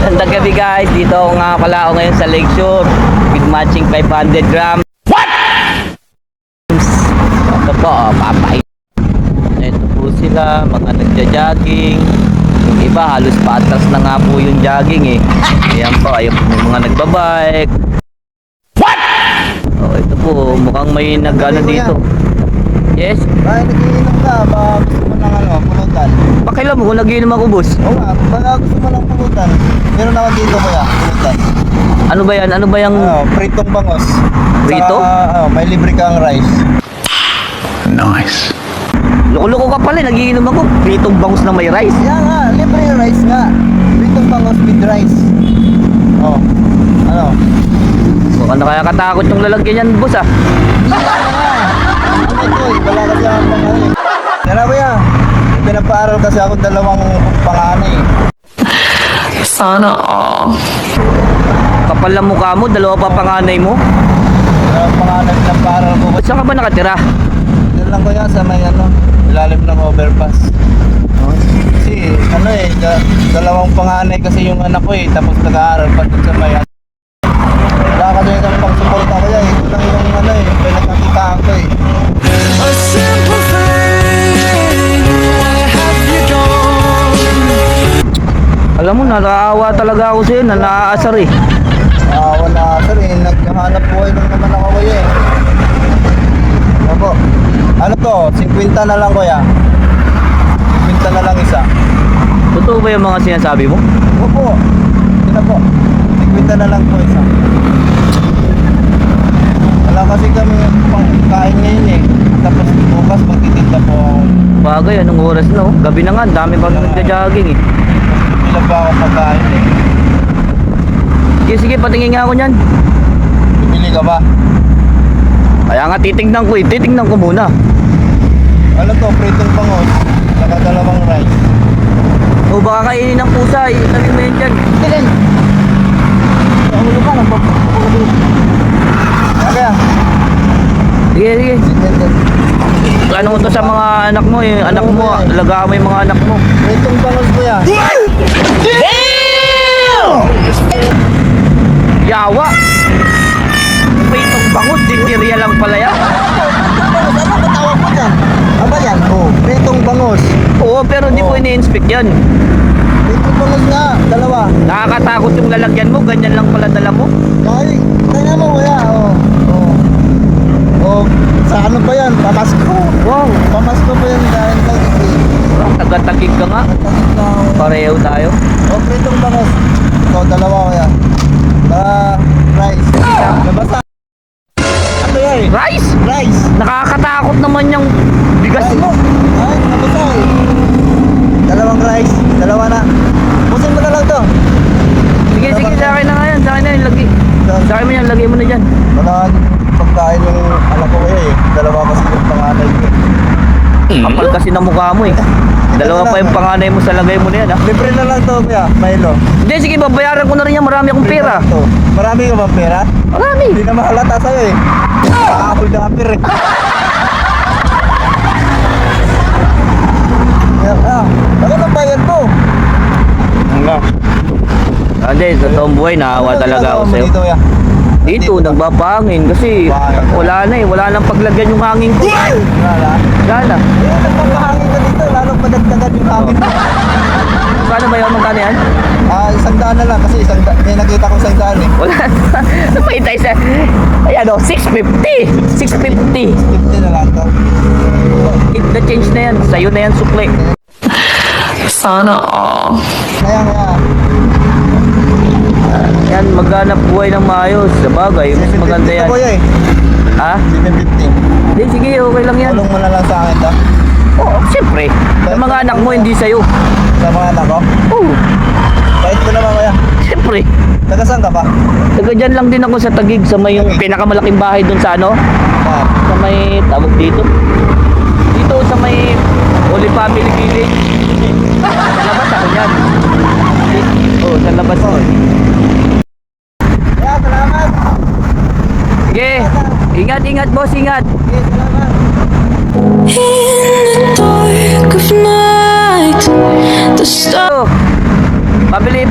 Gandang gabi guys, dito ako nga pala ako ngayon sa Lakeshore with matching 500 grams. What? Ito po, oh, papay. Ito po sila, mga nagja-jogging. Yung iba halos patas na nga po yung jogging eh. Ayan po, ayun po yung mga nagbabike. What? Oh, ito po, mukhang may nag-ano dito. Yes? Bakit nagiinom ka? Baka gusto mo ng ano, pulutan? Pakilam mo kung nagiinom ako boss. Oo nga, baka gusto mo ng pulutan. Meron ako dito kuya, pulutan. Ano ba yan? Ano ba yung... Ano, pritong bangos. Prito? Saka, ano, may libre kang rice. Nice. Loko-loko ka pala, nagiinom ako. Pritong bangus na may rice. Yan nga, libre yung rice nga. Pritong bangos with rice. Oh, ano? Mukhang nakakatakot yung lalagyan yan, boss ah. Eh, wala kasi ako pang ano eh. Tara kuya, pinapaaral kasi ako dalawang panganay. Sana all. Kapal lang mukha mo, dalawa pa panganay mo. Dalawang panganay pinapaaral ko. Saan ka ba nakatira? Diyan lang kuya sa may ano, ilalim ng overpass. Oh, Kasi ano eh, da- dalawang panganay kasi yung anak ko eh, tapos nag-aaral pa dun sa may ano. Wala kasi yung pang suporta ko yan, ito lang yung ano eh, pinagkakitaan ko eh. Alam mo, nakaawa talaga ako sa'yo, na naaasar eh. Ah, wala sir eh, naghahanap buhay lang naman ako kuya eh. Opo. Ano to, 50 na lang kuya. 50 na lang isa. Totoo ba yung mga sinasabi mo? Opo. Sino po? 50 na lang po isa. Wala kasi kami pang kain ngayon eh. Tapos bukas magtitinda po. Bagay, anong oras na oh? Gabi na nga, ang dami pa nagja-jogging eh. Ilan pa ako pagkain eh. Sige, sige, patingin nga ako niyan. Bibili ka ba? Kaya nga titignan ko eh, titignan ko muna. Ano to, pritong bangos. Saka dalawang rice. O baka kainin ng pusa eh, sabi mo yan dyan. Bilin! Ang ulo ka, nagpapapagod. Kaya, Sige, sige. Ano to sa mga anak mo eh, anak mo, alagaan mo yung mga anak mo. pritong bangos ko yan. Yawa! May itong bangus, dindirya lang pala yan. Bangos, ano ba tawag mo dyan? Aba yan, oh, pritong bangos. Oo, pero hindi po Oo. ini-inspect yan. Pritong bangos nga, dalawa. Nakakatakot yung lalagyan mo, ganyan lang pala dala mo. Ay, tingnan mo oh. Oh. Oh, sa ano pa yan? Pamasko. Wow, Pamasko pa yan dahil kay Iggy. taga-tagig ka nga. Nagtagit na ako. Pareho Oh, pritong bangos. Ito, dalawa kuya. Ah, rice. Nabasa. Ano yan? Rice! Rice. Nakakatakot naman yung bigas Ay, mo. Ay, nabasa eh. Dalawang rice. Dalawa na. Pusin mo na lang to. Sige, sige, sa akin na nga yan. Sa akin na yan, lagi. Sa akin mo yan, lagay mo na dyan. Wala pagkain yung anak ko kuya eh. Dalawa kasi yung panganay ko. eh. Kapal kasi na mukha mo eh. Dalawa pa yung panganay mo sa lagay mo na yan ah. Libre na lang to kuya, Milo. Hindi, sige, babayaran ko na rin yan. Marami akong pera. To. Marami ka bang pera? Marami. Hindi na mahalata sa'yo eh. Nakakapul na kapir eh. Yan, ah, ano nang bayad mo? Ano? Hindi, sa toong buhay, naawa Ano talaga ako sa'yo. Dito, ya. Dito, nagpapahangin kasi wala na eh. Wala nang paglagyan yung hangin ko. Wala. Wala na. Eh, nagpapahangin ka dito, lalo padagdagan yung hangin mo. Paano ba yun? Magkano yan? Ah, isang daan na lang kasi isang daan. May nakita ko isang daan eh. Wala na. Napahintay sa... Ayan o, 650. 650. 50 na lang to. Keep the change na yan. Sa'yo na yan, sukli. Sana all. Kaya kaya. Yan, maghanap buhay ng maayos. Sa bagay, mas maganda yan. Ito kuya eh. Ha? 750. Hindi, sige, okay lang yan. Tulong mo na lang sa akin to. Oo, siyempre. Sa mga anak mo, hindi sa'yo. Sa mga anak ko. Oo, Kahit ko naman kuya. siyempre. Taga saan ka ba? Taga dyan lang din ako sa Tagig, sa may yung pinakamalaking bahay dun sa ano? Ah, Sa may, tawag dito. Dito sa may Holy Family Village. Sa labas ako dyan. Oo, oh, sa labas ko. Kaya, salamat. Sige, ingat, ingat. Sige, salamat. In the dark of night, the stars. Oh, pabili,